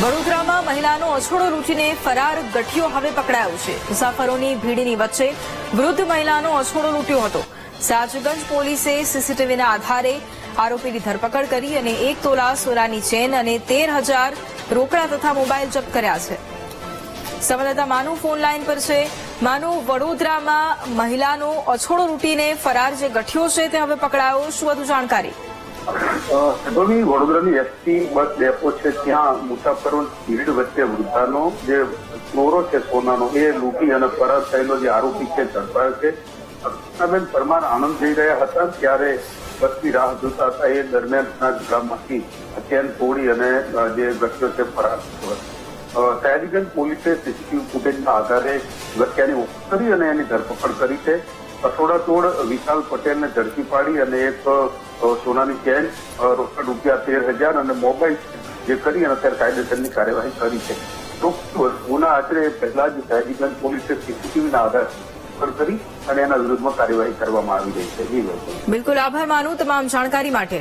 વડોદરામાં મહિલાનો અછોડો લૂંટીને ફરાર ગઠિયો હવે પકડાયો છે. મુસાફરોની ભીડની વચ્ચે વૃદ્ધ મહિલાનો અછોડો લૂંટ્યો હતો. સાજગંજ પોલીસે સીસીટીવીના આધારે આરોપીની ધરપકડ કરી અને એક તોલા સોનાની ચેન અને તેર હજાર રોકડા તથા મોબાઈલ જપ્ત કર્યા છે. સંવાદદાતા માનુ ફોન લાઈન પર છે. માનુ, વડોદરામાં મહિલાનો અછોડો લૂંટીને ફરાર જે ગઠિયો છે તે હવે પકડાયો, શું વધુ જાણકારી? સદોની વડોદરાની એસટી બસ ડેપો છે, ત્યાં મુસાફરો ભીડ વચ્ચે વૃદ્ધાનો જે ચોરો છે, સોનાનો, એ લૂંટી અને ફરાર થયેલો જે આરોપી છે, ઝડપાયો છે. કૃષ્ણાબેન પરમાર આણંદ જઈ રહ્યા હતા, ત્યારે બસની રાહ જોતા હતા. એ દરમિયાન ગામમાંથી ચેન તોડી અને જે વ્યક્તિઓ છે, ફરાર થયો પોલીસે સીસીટીવી ફૂટેજના આધારે વ્યક્તિની ઓળખ કરી અને એની ધરપકડ કરી છે. અસોડા વિશાલ પટેલને ઝડપી પાડી અને એક સોનાની ચેન રોકડ રૂપિયા તેર હજાર અને મોબાઈલ જે કરી અને અત્યારે કાયદેસરની કાર્યવાહી કરી છે. તો ગુના આચરે પહેલા જ સયાજીગંજ પોલીસે સીસીટીવીના આધાર કરી અને એના વિરુદ્ધમાં કાર્યવાહી કરવામાં આવી રહી છે. બિલકુલ આભાર માનું તમામ જાણકારી માટે.